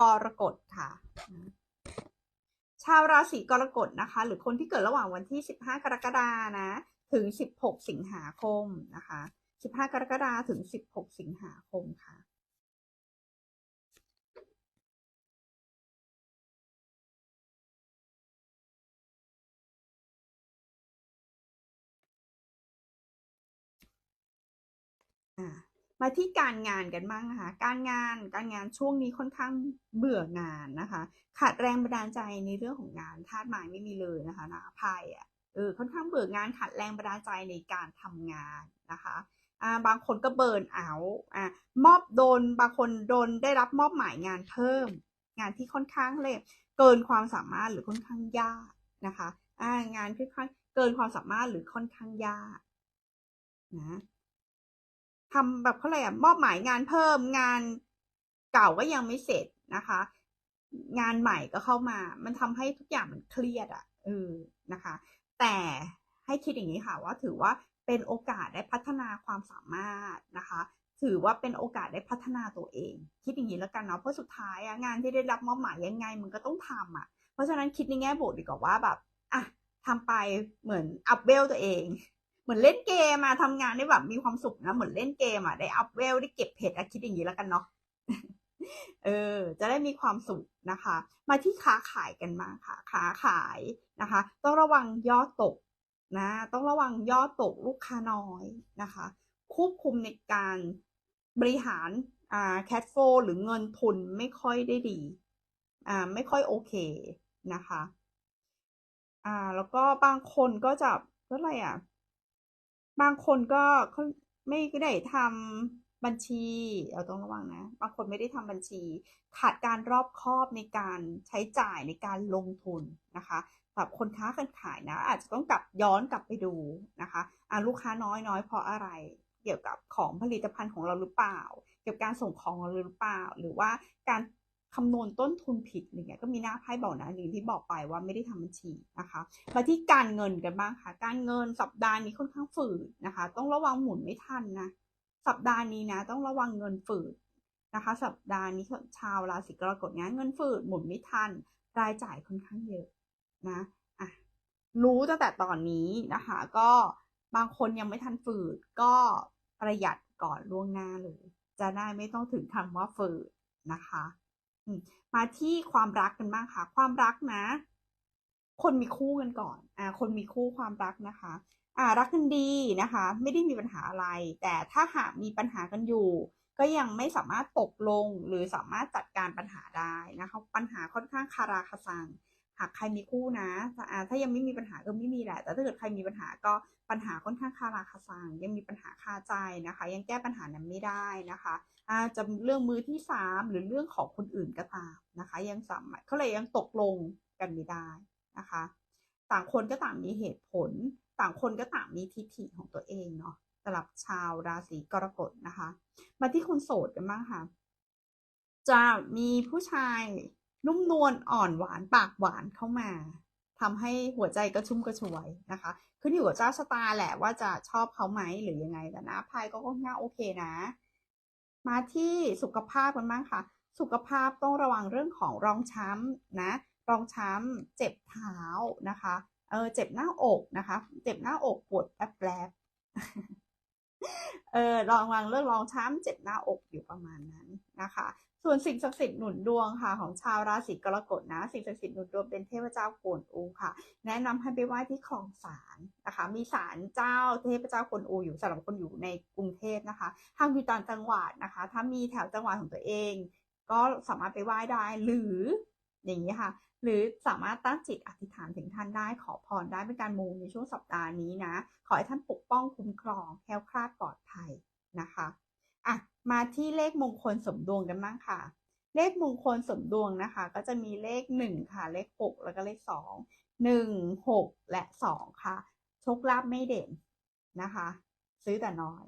กรกฎค่ะ ชาวราศีกรกฎนะคะ หรือคนที่เกิดระหว่างวันที่ 15 กรกฎานะ ถึง 16 สิงหาคมนะคะ 15 กรกฎาถึง 16 สิงหาคมค่ะ อ่า มาที่การงานกันบ้างนะคะ การงานการงานช่วงนี้ค่อนข้างเบื่องานนะคะ ขาดแรงบันดาลใจในเรื่องของงานธาตุไม้ไม่มีเลยนะคะนะไพ่อะเออค่อนข้างเบื่องานขาดแรงบันดาลใจในการทำงานนะคะอ่าบางคนก็เบิร์นเอาอ่ามอบโดนบางคนโดนได้รับมอบหมายงานเพิ่ม งานที่ค่อนข้างเลยเกินความสามารถหรือค่อนข้างยากนะคะอ่างานค่อนข้างเกินความสามารถหรือค่อนข้างยากนะ ทำแบบเขาอะไรอะมอบหมายงานเพิ่มงานเก่าก็ยังไม่เสร็จนะคะ งานใหม่ก็เข้ามา มันทำให้ทุกอย่างมันเครียดอะเออนะคะ แต่ให้คิดอย่างนี้ค่ะว่าถือว่าเป็นโอกาสได้พัฒนาความสามารถนะคะ ถือว่าเป็นโอกาสได้พัฒนาตัวเอง คิดอย่างนี้แล้วกันเนาะเพราะสุดท้ายอะงานที่ได้รับมอบหมายยังไงมันก็ต้องทำอะ เพราะฉะนั้นคิดในแง่บวกดีกว่าว่าแบบอะทำไปเหมือนอัพเวลตัวเอง เหมือนเล่นเกมมาทำงานได้แบบมีความสุขนะ เหมือนเล่นเกมอะได้อัพเวลได้เก็บเพชรอะคิดอย่างนี้แล้วกันเนาะเออ จะได้มีความสุขนะคะ มาที่ค้าขายกันมาค่ะค้าขายนะคะ ต้องระวังยอดตกนะ ต้องระวังยอดตกลูกค้าน้อยนะคะ ควบคุมในการบริหารอ่าแค f โฟหรือเงินทุนไม่ค่อยได้ดีอ่าไม่ค่อยโอเคนะคะอ่าแล้วก็บางคนก็จะก็อะไรอะ บางคนก็เขาไม่ได้ทำบัญชี เราต้องระวังนะ บางคนไม่ได้ทำบัญชี ขาดการรอบคอบในการใช้จ่ายในการลงทุนนะคะแบบคนค้าคนขายนะ อาจจะต้องกลับย้อนกลับไปดูนะคะอ่าลูกค้าน้อยน้อยเพราะอะไร เกี่ยวกับของผลิตภัณฑ์ของเราหรือเปล่า เกี่ยวกับการส่งของของเราหรือเปล่า หรือว่าการ คำนวณต้นทุนผิดอย่างเงี้ยก็มีหน้าไพ่บอกนะอย่างที่บอกไปว่าไม่ได้ทำบัญชีนะคะมาที่การเงินกันบ้างค่ะ การเงินสัปดาห์นี้ค่อนข้างฝืดนะคะ ต้องระวังหมุนไม่ทันนะสัปดาห์นี้นะ ต้องระวังเงินฝืดนะคะ สัปดาห์นี้ชาวราศีกรกฎนะเงินฝืดหมุนไม่ทัน รายจ่ายค่อนข้างเยอะนะอะรู้ตั้งแต่ตอนนี้นะคะ ก็บางคนยังไม่ทันฝืดก็ประหยัดก่อนล่วงหน้าเลย จะได้ไม่ต้องถึงคำว่าฝืดนะคะ มาที่ความรักกันบ้างค่ะ ความรักนะ คนมีคู่กันก่อน อ่า คนมีคู่ความรักนะคะ อ่า รักกันดีนะคะ ไม่ได้มีปัญหาอะไร แต่ถ้าหากมีปัญหากันอยู่ ก็ยังไม่สามารถตกลงหรือสามารถจัดการปัญหาได้นะคะ ปัญหาค่อนข้างคาราคาซัง หากใครมีคู่นะถ้ายังไม่มีปัญหาก็ไม่มีแหละ แต่ถ้าเกิดใครมีปัญหาก็ปัญหาค่อนข้างคาราคาซังยังมีปัญหาคาใจนะคะ ยังแก้ปัญหานั้นไม่ได้นะคะอาจจะเรื่องมือที่สามหรือเรื่องของคนอื่นก็ตามนะคะ ยังสามารถเขาเลยยังตกลงกันไม่ได้นะคะ ต่างคนก็ต่างมีเหตุผล ต่างคนก็ต่างมีทิฏฐิของตัวเองเนาะสำหรับชาวราศีกรกฎนะคะ มาที่คนโสดกันบ้างค่ะจะมีผู้ชาย นุ่มนวลอ่อนหวานปากหวานเข้ามาทำให้หัวใจกระชุ่มกระชวยนะคะ ขึ้นอยู่กับเจ้าชะตาแหละว่าจะชอบเขาไหมหรือยังไงแต่นะไพ่ก็ค่อนข้างโอเคนะ มาที่สุขภาพกันบ้างค่ะ สุขภาพต้องระวังเรื่องของรองช้ำนะรองช้ำเจ็บเท้านะคะเออเจ็บหน้าอกนะคะ เจ็บหน้าอกปวดแป๊บเออระวังเรื่องรองช้ำเจ็บหน้าอกอยู่ประมาณนั้นนะคะ ส่วนสิ่งศักดิ์สิทธิ์หนุนดวงค่ะของชาวราศีกรกฎนะ สิ่งศักดิ์สิทธิ์หนุนดวงเป็นเทพเจ้ากวนอูค่ะ แนะนำให้ไปไหว้ที่คลองสารนะคะ มีศาลเจ้าเทพเจ้ากวนอูอยู่สำหรับคนอยู่ในกรุงเทพนะคะทางอยู่ต่างจังหวัดนะคะ ถ้ามีแถวจังหวัดของตัวเอง ก็สามารถไปไหว้ได้หรืออย่างนี้ค่ะ หรือสามารถตั้งจิตอธิษฐานถึงท่านได้ขอพรได้เป็นการมูในช่วงสัปดาห์นี้นะ ขอให้ท่านปกป้องคุ้มครองแคล้วคลาดปลอดภัยนะคะ อะมาที่เลขมงคลสมดวงกันบ้างค่ะ เลขมงคลสมดวงนะคะ ก็จะมีเลขหนึ่งค่ะ เลขหกแล้วก็เลขสองหนึ่งหกและสองค่ะโชคลาภไม่เด่นนะคะ ซื้อแต่น้อย